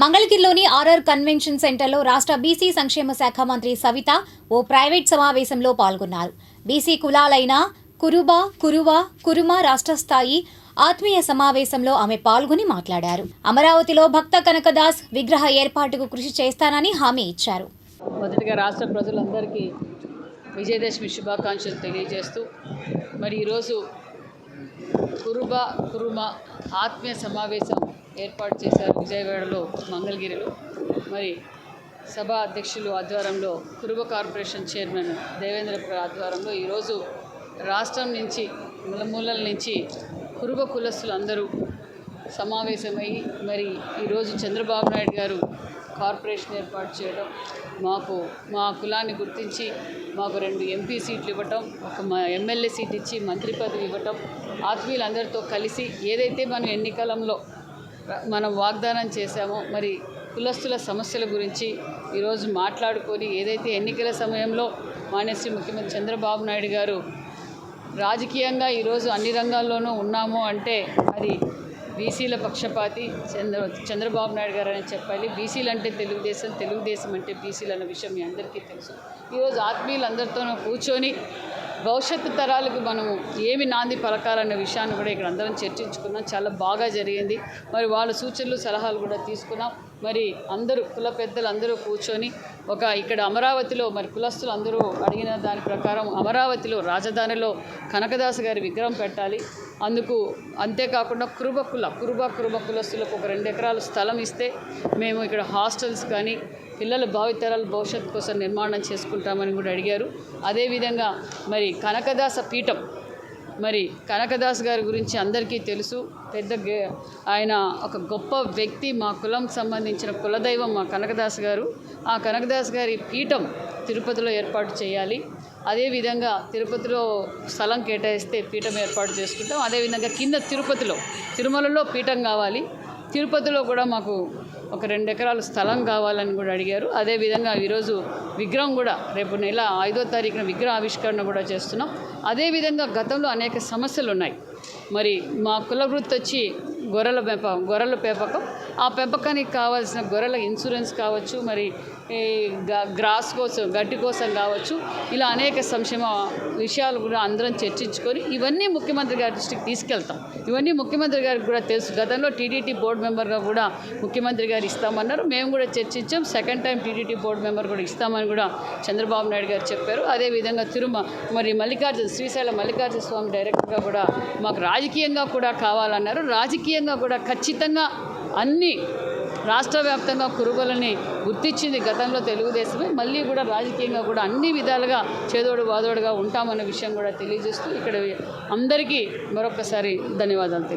మంగళగిరిలోని RR convention సెంటర్లో రాష్ట్ర బీసీ సంక్షేమ శాఖ మంత్రి సవిత ఓ ప్రైవేట్ సమావేశంలో పాల్గొన్నారు. బీసీ కులాలైన కురుబ కురువ కురుమ రాష్ట్ర స్థాయి ఆత్మీయ సమావేశంలో ఆమె పాల్గొని మాట్లాడారు. అమరావతిలో భక్త కనకదాస్ విగ్రహ ఏర్పాటుకు కృషి చేస్తానని హామీ ఇచ్చారు. మొదటిగా రాష్ట్ర ప్రజలందరికీ విజయదశమి శుభాకాంక్షలు తెలియజేస్తూ మరి ఈరోజు కురుబ కురుమ ఆత్మీయ సమావేశం ఏర్పాటు చేశారు. విజయవాడలో మంగళగిరిలో. మరి సభ అధ్యక్షులు ఆధ్వర్యంలో కురుబ కార్పొరేషన్ చైర్మన్ దేవేంద్ర ఆధ్వర్యంలో ఈరోజు రాష్ట్రం నుంచి మూలమూలల నుంచి కురుబ కులస్తులు అందరూ సమావేశమై మరి ఈరోజు చంద్రబాబు నాయుడు గారు కార్పొరేషన్ ఏర్పాటు చేయడం మాకు మా కులాన్ని గుర్తించి మాకు రెండు ఎంపీ సీట్లు ఇవ్వటం ఒక మా ఎమ్మెల్యే సీట్ ఇచ్చి మంత్రి పదవి ఇవ్వటం ఆత్మీయులందరితో కలిసి ఏదైతే మనం ఎన్నికలంలో మనం వాగ్దానం చేశామో మరి కులస్తుల సమస్యల గురించి ఈరోజు మాట్లాడుకొని ఏదైతే ఎన్నికల సమయంలో మానేసి ముఖ్యమంత్రి చంద్రబాబు నాయుడు గారు రాజకీయంగా ఈరోజు అన్ని రంగాల్లోనూ ఉన్నాము అంటే అది బీసీల పక్షపాతి చంద్ర చంద్రబాబు నాయుడు గారు అని చెప్పాలి. బీసీలు అంటే తెలుగుదేశం తెలుగుదేశం అంటే బీసీలు అన్న విషయం మీ అందరికీ తెలుసు. ఈరోజు ఆత్మీయులందరితోనూ కూర్చొని భవిష్యత్తు తరాలకు మనము ఏమి నాంది పలకాలన్న విషయాన్ని కూడా ఇక్కడ అందరం చర్చించుకున్నాం. చాలా బాగా జరిగింది. మరి వాళ్ళ సూచనలు సలహాలు కూడా తీసుకున్నాం. మరి అందరూ కుల పెద్దలు అందరూ కూర్చొని ఒక ఇక్కడ అమరావతిలో మరి కులస్తులు అందరూ అడిగిన దాని ప్రకారం అమరావతిలో రాజధానిలో కనకదాస్ గారి విగ్రహం పెట్టాలి. అందుకు అంతేకాకుండా కురుబకుల కురుబ కురుబ కులస్తులకు ఒక రెండు ఎకరాల స్థలం ఇస్తే మేము ఇక్కడ హాస్టల్స్ కానీ పిల్లల భావితరాల భవిష్యత్తు కోసం నిర్మాణం చేసుకుంటామని కూడా అడిగారు. అదేవిధంగా మరి కనకదాస పీఠం మరి కనకదాస్ గారి గురించి అందరికీ తెలుసు. పెద్ద గే- ఆయన ఒక గొప్ప వ్యక్తి మా కులం సంబంధించిన కులదైవం మా కనకదాస్ గారు. ఆ కనకదాస్ గారి పీఠం తిరుపతిలో ఏర్పాటు చేయాలి. అదేవిధంగా తిరుపతిలో స్థలం కేటాయిస్తే పీఠం ఏర్పాటు చేసుకుంటాం. అదేవిధంగా కింద తిరుపతిలో తిరుమలలో పీఠం కావాలి. తిరుపతిలో కూడా మాకు ఒక రెండు ఎకరాలు స్థలం కావాలని కూడా అడిగారు. అదేవిధంగా ఈరోజు విగ్రహం కూడా రేపు నెల ఐదో తారీఖున విగ్రహ ఆవిష్కరణ కూడా చేస్తున్నాం. అదేవిధంగా గతంలో అనేక సమస్యలు ఉన్నాయి. మరి మా కుల వృత్తి వచ్చి గొర్రెల పెంపకం గొర్రెల పెంపకం. ఆ పెంపకానికి కావాల్సిన గొర్రెల ఇన్సూరెన్స్ కావచ్చు మరి ఈ గ- గ్రాస్ కోసం గడ్డి కోసం కావచ్చు ఇలా అనేక సంక్షేమ విషయాలు కూడా అందరం చర్చించుకొని ఇవన్నీ ముఖ్యమంత్రి గారి దృష్టికి తీసుకెళ్తాం. ఇవన్నీ ముఖ్యమంత్రి గారికి కూడా తెలుసు. గతంలో టీడీటీ బోర్డు మెంబర్గా కూడా ముఖ్యమంత్రి గారు ఇస్తామన్నారు. మేము కూడా చర్చించాం. Second time TDT board member కూడా ఇస్తామని కూడా చంద్రబాబు నాయుడు గారు చెప్పారు. అదేవిధంగా తిరుమ మరి మల్లికార్జున శ్రీశైలం మల్లికార్జున స్వామి డైరెక్టర్గా కూడా మాకు రాజకీయంగా కూడా కావాలన్నారు. రాజకీయ రాజకీయంగా కూడా ఖచ్చితంగా అన్ని రాష్ట్ర వ్యాప్తంగా కురుగోలని గుర్తించింది గతంలో తెలుగుదేశమే. మళ్ళీ కూడా రాజకీయంగా కూడా అన్ని విధాలుగా చేదోడు వాదోడుగా ఉంటామన్న విషయం కూడా తెలియజేస్తూ ఇక్కడ అందరికీ మరొకసారి ధన్యవాదాలు